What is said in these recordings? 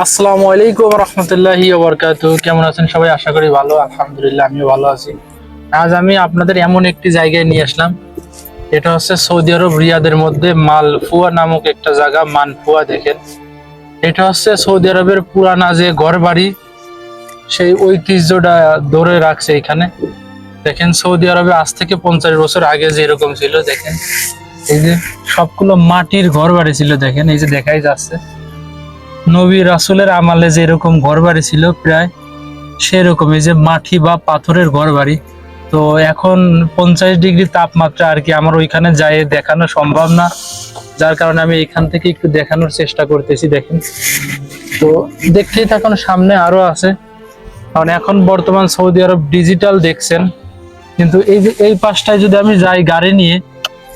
আসসালামু আলাইকুম রহমতুল্লাহি বরকাত কেমন আছেন সবাই? আশা করি ভালো, আলহামদুলিল্লাহ, আমিও ভালো আছি। আজ আমি আপনাদের এমন একটি জায়গায় নিয়ে আসলাম। এটা হচ্ছে সৌদি আরব রিয়াদের মধ্যে মালফুয়া নামক একটা জায়গা, মানফুয়া দেখেন। এটা হচ্ছে সৌদি আরবের পুরানা যে ঘর বাড়ি সেই ঐতিহ্যটা ধরে রাখছে এখানে। দেখেন, সৌদি আরবে আজ থেকে পঞ্চাশ বছর আগে যেরকম ছিল, দেখেন। এই যে সবগুলো মাটির ঘর বাড়ি ছিল, দেখেন, এই যে দেখাই যাচ্ছে। নবী রাসুলের আমালে যেরকম ঘর বাড়ি ছিল প্রায় সেরকম এই যে মাটি বা পাথরের ঘর বাড়ি তো এখন পঞ্চাশ ডিগ্রি তাপমাত্রা আর কি আমার ওইখানে যাই দেখানো সম্ভব না। যার কারণে আমি এখান থেকে একটু দেখানোর চেষ্টা করতেছি, দেখেন। তো দেখতেই থাকুন, সামনে আরও আছে। কারণ এখন বর্তমান সৌদি আরব ডিজিটাল দেখছেন। কিন্তু এই যে, এই পাশটায় যদি আমি যাই গাড়ি নিয়ে,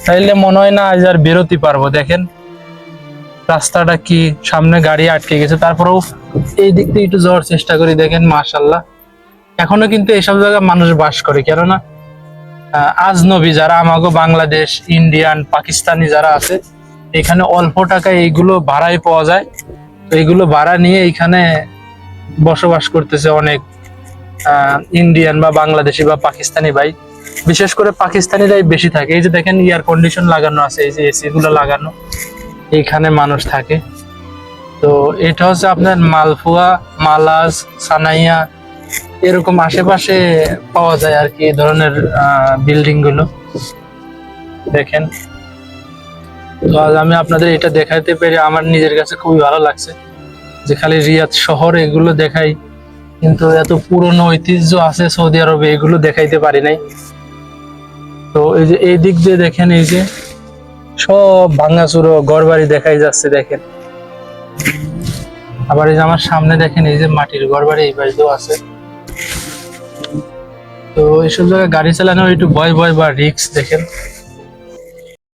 তাইলে মনে হয় না আজ আর বেরোতে পারব, দেখেন। রাস্তাটা কি সামনে গাড়ি আটকে গেছে, তারপরেও এই দিক থেকে একটু যাওয়ার চেষ্টা করি, দেখেন মাশাল্লাহ এখনও কিন্তু এসব জায়গায় মানুষ বাস করে, কেননা আজনবী যারা, আমাগো বাংলাদেশ, ইন্ডিয়ান, পাকিস্তানি যারা আছে, এখানে অল্প টাকায় এইগুলো ভাড়ায় পাওয়া যায়। তো এইগুলো ভাড়া নিয়ে এখানে বসবাস করতেছে অনেক ইন্ডিয়ান বা বাংলাদেশি বা পাকিস্তানি ভাই। বিশেষ করে পাকিস্তানিরাই বেশি থাকে। এই যে দেখেন এয়ার কন্ডিশন লাগানো আছে, এই যে এসি গুলো লাগানো। এইখানে মানুষ থাকে। তো এটা হচ্ছে আপনার মালফুয়া মালাজ, সানাইয়া এরকম আশেপাশে পাওয়া যায় আর কি এই ধরনের বিল্ডিংগুলো। দেখেন। তো আজ আমি আপনাদের এটা দেখাইতে পেরে আমার নিজের কাছে খুবই ভালো লাগছে যে খালি রিয়াদ শহর এগুলো দেখাই, কিন্তু এত পুরনো ঐতিহ্য আছে সৌদি আরবে এগুলো দেখাইতে পারি নাই। তো এই যে এই দিক দিয়ে দেখেন এই যে সব ভাঙাচুরো ঘর বাড়ি দেখাই যাচ্ছে, দেখেন। আবার এই যে আমার সামনে দেখেন, এই যে মাটির ঘর বাড়ি এই বাড়িতেও আছে। তো এইসব জায়গায় গাড়ি চালানো একটু ভয় ভয় বা রিক্স দেখেন।